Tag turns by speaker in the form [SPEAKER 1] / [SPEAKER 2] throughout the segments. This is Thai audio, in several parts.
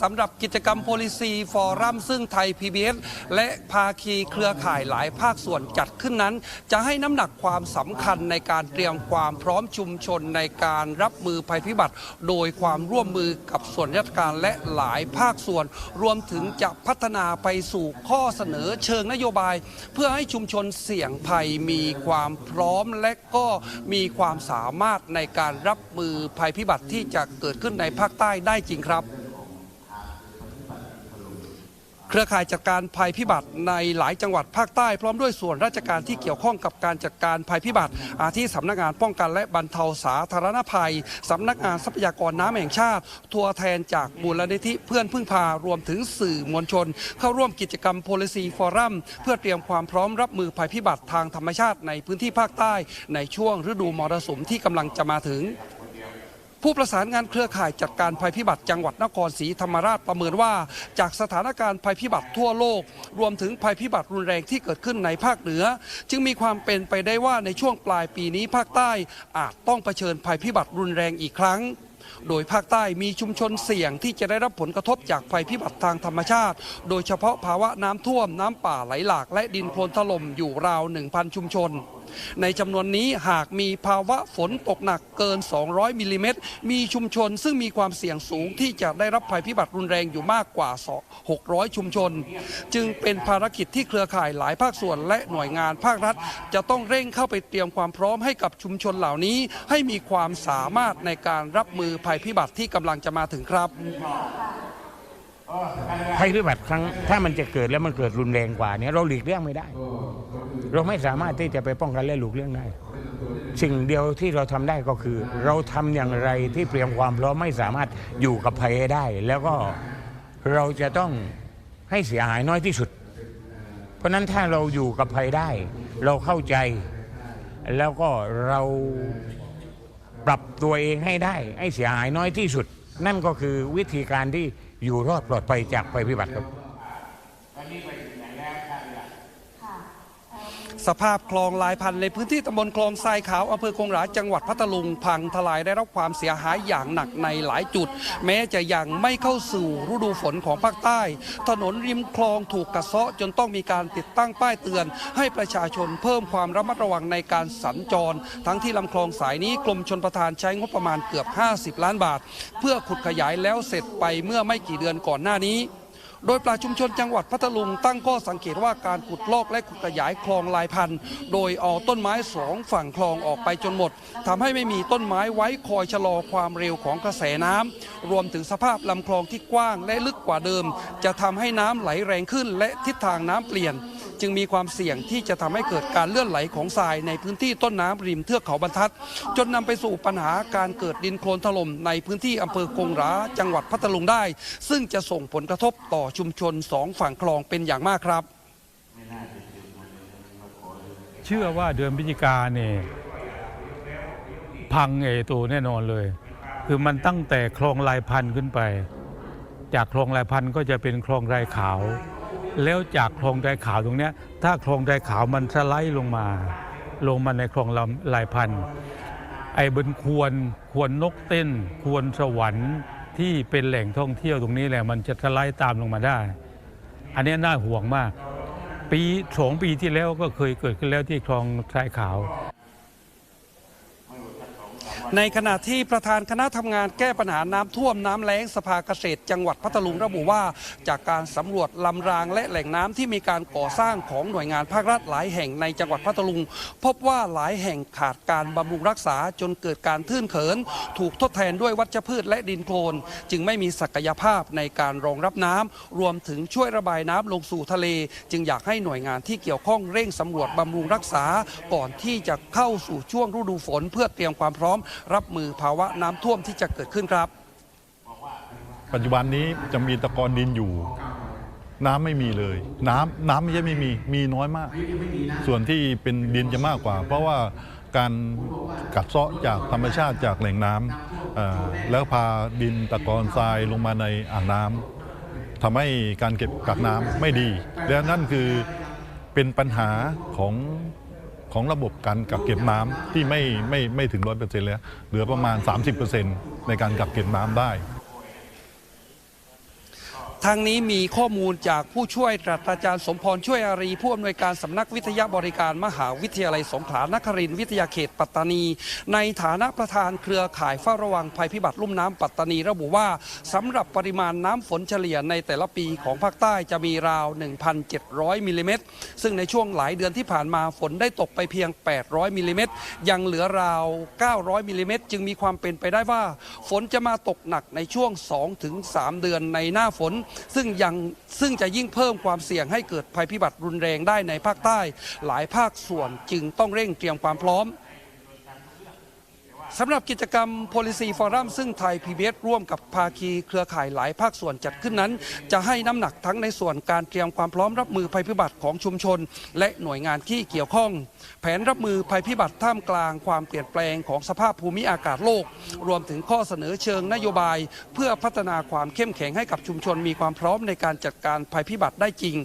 [SPEAKER 1] สำหรับกิจกรรม Policy Forum ซึ่งไทย PBS และภาคีเครือข่ายหลายภาคส่วนจัดขึ้นนั้น จะให้น้ำหนักความสำคัญในการเตรียมความพร้อมชุมชนในการรับมือภัยพิบัติ โดยความร่วมมือกับส่วนราชการและหลายภาคส่วน รวมถึงจะพัฒนาไปสู่ข้อเสนอเชิงนโยบาย เพื่อให้ชุมชนเสี่ยงภัยมีความพร้อมและก็มีความสามารถในการรับมือภัยพิบัติที่จะเกิดขึ้นในภาคใต้ได้จริงครับ รือข่ายจัดการภัยพิบัติในหลายจังหวัดภาคใต้ พร้อมด้วยส่วนราชการที่เกี่ยวข้องกับการจัดการภัยพิบัติ อาทิสำนักงานป้องกันและบรรเทาสาธารณภัยสำนักงานทรัพยากรน้ำแห่งชาติทัวร์แทนจากมูลนิธิเพื่อนพึ่งพารวมถึงสื่อมวลชน เข้าร่วมกิจกรรม Policy Forum เพื่อเตรียมความพร้อมรับมือภัยพิบัติทางธรรมชาติในพื้นที่ภาคใต้ ในช่วงฤดูมรสุมที่กำลังจะมาถึง ผู้ประสานงานเครือข่ายจัดการภัยพิบัติจังหวัดนครศรีธรรมราชประเมินว่า จากสถานการณ์ภัยพิบัติทั่วโลก รวมถึงภัยพิบัติรุนแรงที่เกิดขึ้นในภาคเหนือ จึงมีความเป็นไปได้ว่าในช่วงปลายปีนี้ภาคใต้อาจต้องเผชิญภัยพิบัติรุนแรงอีกครั้งโดยภาคใต้มีชุมชนเสี่ยงที่จะได้รับผลกระทบจากภัยพิบัติทางธรรมชาติ โดยเฉพาะภาวะน้ำท่วมน้ำป่าไหลหลากและดินโคลนถล่มอยู่ราว 1,000 ชุมชน ในจำนวนนี้หากมีภาวะฝนตกหนักเกิน 200มิลลิเมตรมีชุมชนซึ่งมีความเสี่ยงสูงที่จะได้รับภัยพิบัติรุนแรงอยู่มากกว่า 600 ชุมชน จึงเป็นภารกิจที่เครือข่ายหลายภาคส่วนและหน่วยงานภาครัฐ จะต้องเร่งเข้าไปเตรียมความพร้อมให้กับชุมชนเหล่านี้ ให้มีความสามารถในการรับมือภัยพิบัติที่กำลังจะมาถึงครับ
[SPEAKER 2] ภัยพิบัติครั้งถ้ามันจะเกิดแล้วมันเกิดรุนแรงกว่านี้เราหลีกเลี่ยงไม่ได้ เราไม่สามารถที่จะไปป้องกันและหลีกเลี่ยงได้ สิ่งเดียวที่เราทำได้ก็คือ เราทำอย่างไรที่เตรียมความพร้อมไม่สามารถอยู่กับภัยได้ แล้วก็เราจะต้องให้เสียหายน้อยที่สุด เพราะฉะนั้นถ้าเราอยู่กับภัยได้ เราเข้าใจ แล้วก็เราปรับตัวเองให้ได้ ให้เสียหายน้อยที่สุด นั่นก็คือวิธีการที่อยู่รอดปลอดภัยจากภัยพิบัติครับ
[SPEAKER 1] สภาพคลองลายพันธ์ในพื้นที่ตำบลคลองทรายขาวอำเภอคงหราจังหวัดพัทลุงพังทลายได้รับความเสียหายอย่างหนักในหลายจุด แม้จะยังไม่เข้าสู่ฤดูฝนของภาคใต้ ถนนริมคลองถูกกัดเซาะจนต้องมีการติดตั้งป้ายเตือน ให้ประชาชนเพิ่มความระมัดระวังในการสัญจร ทั้งที่ลำคลองสายนี้กรมชนประทานใช้งบประมาณเกือบ 50 ล้านบาท เพื่อขุดขยายแล้วเสร็จไปเมื่อไม่กี่เดือนก่อนหน้านี้ โดยปลาชุมชนจังหวัดพัทลุงตั้งข้อสังเกตว่าการขุดลอกและขุดขยายคลองลายพันธุ์ โดยเอาต้นไม้สองฝั่งคลองออกไปจนหมดทำให้ไม่มีต้นไม้ไว้คอยชะลอความเร็วของกระแสน้ำรวมถึงสภาพลำคลองที่กว้างและลึกกว่าเดิม จะทำให้น้ำไหลแรงขึ้นและทิศทางน้ำเปลี่ยน จึงมีความเสี่ยงที่จะทำให้เกิดการเลื่อนไหลของทรายในพื้นที่ต้นน้ำริมเทือกเขาบรรทัด จนนำไปสู่ปัญหาการเกิดดินโคลนถล่มในพื้นที่อำเภอคงหราจังหวัดพัทลุงได้ ซึ่งจะส่งผลกระทบต่อชุมชนสองฝั่งคลองเป็นอย่างมากครับ
[SPEAKER 3] เชื่อว่าเดือนพฤศจิกาเนี่ยพังเอตูแน่นอนเลย คือมันตั้งแต่คลองลายพันธุ์ขึ้นไป จากคลองลายพันธุ์ก็จะเป็นคลองลายขาว แล้วจากคลองไตขาวตรงนี้ถ้าคลองไตขาวมันสไลด์ลงมา ลงมาในคลองลำลายพันธ์ไอ้บนควรควรนกเต้น ควรสวรรค์ที่เป็นแหล่งท่องเที่ยวตรงนี้แหละมันจะสไลด์ตามลงมาได้ อันนี้น่าห่วงมาก ปีสองปีที่แล้วก็เคยเกิดขึ้นแล้วที่คลองทรายขาว
[SPEAKER 1] ในขณะที่ประธานคณะทำงานแก้ปัญหาน้ำท่วมน้ำแล้งสภาเกษตร จังหวัดพัทลุงระบุว่า จากการสำรวจลำรางและแหล่งน้ำที่มีการก่อสร้างของหน่วยงานภาครัฐหลายแห่งในจังหวัดพัทลุง พบว่าหลายแห่งขาดการบำรุงรักษาจนเกิดการทื่นเขิน ถูกทดแทนด้วยวัชพืชและดินโคลน จึงไม่มีศักยภาพในการรองรับน้ำรวมถึงช่วยระบายน้ำลงสู่ทะเล จึงอยากให้หน่วยงานที่เกี่ยวข้องเร่งสำรวจบำรุงรักษา ก่อนที่จะเข้าสู่ช่วงฤดูฝนเพื่อเตรียมความพร้อมรับมือภาวะน้ำท่วมที่จะเกิดขึ้นครับ
[SPEAKER 4] ปัจจุบันนี้จะมีตะกอนดินอยู่ น้ำไม่มีเลย น้ำน้ำไม่ใช่ไม่มีมีน้อยมาก ส่วนที่เป็นดินจะมากกว่า เพราะว่าการกัดเซาะจากธรรมชาติจากแหล่งน้ำเอ่อแล้วพาดินตะกอนทรายลงมาในอ่างน้ำทำให้การเก็บกักน้ำไม่ดี และนั่นคือเป็นปัญหาของ ของระบบการกักเก็บน้ำที่ไม่ไม่ไม่ถึงร้อยเปอร์เซ็นต์แล้วเหลือประมาณ 30%ในการกักเก็บน้ำได้
[SPEAKER 1] ทางนี้มีข้อมูลจากผู้ช่วยศาสตราจารย์สมพรช่วยอารีผู้อำนวยการสำนักวิทยาบริการมหาวิทยาลัยสงขลานครินทร์วิทยาเขตปัตตานี ในฐานะประธานเครือข่ายเฝ้าระวังภัยพิบัติลุ่มน้ำปัตตานีระบุว่าสำหรับปริมาณน้ำฝนเฉลี่ยในแต่ละปีของภาคใต้จะมีราว 1,700มิลลิเมตรซึ่งในช่วงหลายเดือนที่ผ่านมาฝนได้ตกไปเพียง 800มิลลิเมตรยังเหลือราว 900มิลลิเมตรจึงมีความเป็นไปได้ว่า ฝนจะมาตกหนักในช่วง 2-3 เดือนในหน้าฝนซึ่งยังซึ่งจะยิ่งเพิ่มความเสี่ยงให้เกิดภัยพิบัติรุนแรงได้ในภาคใต้ หลายภาคส่วนจึงต้องเร่งเตรียมความพร้อม สำหรับกิจกรรม Policy Forum ซึ่งไทย PBS ร่วมกับภาคีเครือข่ายหลายภาคส่วนจัดขึ้นนั้น จะให้น้ำหนักทั้งในส่วนการเตรียมความพร้อมรับมือภัยพิบัติของชุมชน และหน่วยงานที่เกี่ยวข้อง แผนรับมือภัยพิบัติท่ามกลางความเปลี่ยนแปลงของสภาพภูมิอากาศโลก รวมถึงข้อเสนอเชิงนโยบาย เพื่อพัฒนาความเข้มแข็งให้กับชุมชนมีความพร้อมในการจัดการภัยพิบัติได้จริง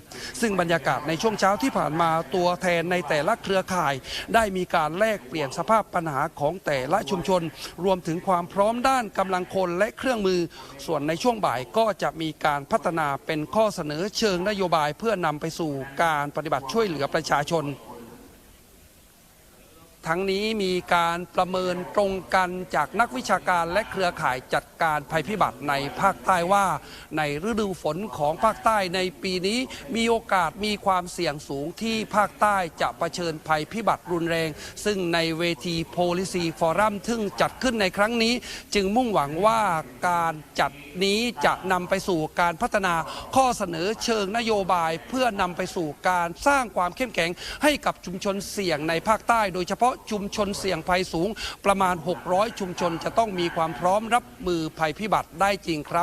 [SPEAKER 1] ซึ่งบรรยากาศในช่วงเช้าที่ผ่านมาตัวแทนในแต่ละเครือข่าย ได้มีการแลกเปลี่ยนสภาพปัญหาของแต่ละชุมชน รวมถึงความพร้อมด้านกำลังคนและเครื่องมือ ส่วนในช่วงบ่ายก็จะมีการพัฒนาเป็นข้อเสนอเชิงนโยบายเพื่อนำไปสู่การปฏิบัติช่วยเหลือประชาชน ทั้งนี้มีการประเมินตรงกันจากนักวิชาการและเครือข่ายจัดการภัยพิบัติในภาคใต้ว่า ในฤดูฝนของภาคใต้ในปีนี้มีโอกาสมีความเสี่ยงสูงที่ภาคใต้จะะเผชิญภัยพิบัติรุนแรง ซึ่งในเวที Policy Forum ซึ่งจัดขึ้นในครั้งนี้ จึงมุ่งหวังว่าการจัดนี้จะนำไปสู่การพัฒนาข้อเสนอเชิงนโยบาย เพื่อนำไปสู่การสร้างความเข้มแข็งให้กับชุมชนเสี่ยงในภาคใต้ โดยเฉพาะะชุมชนเสี่ยงภัยสูงประมาณ 600 ชุมชนจะต้องมีความพร้อมรับมือภัยพิบัติได้จริงครับ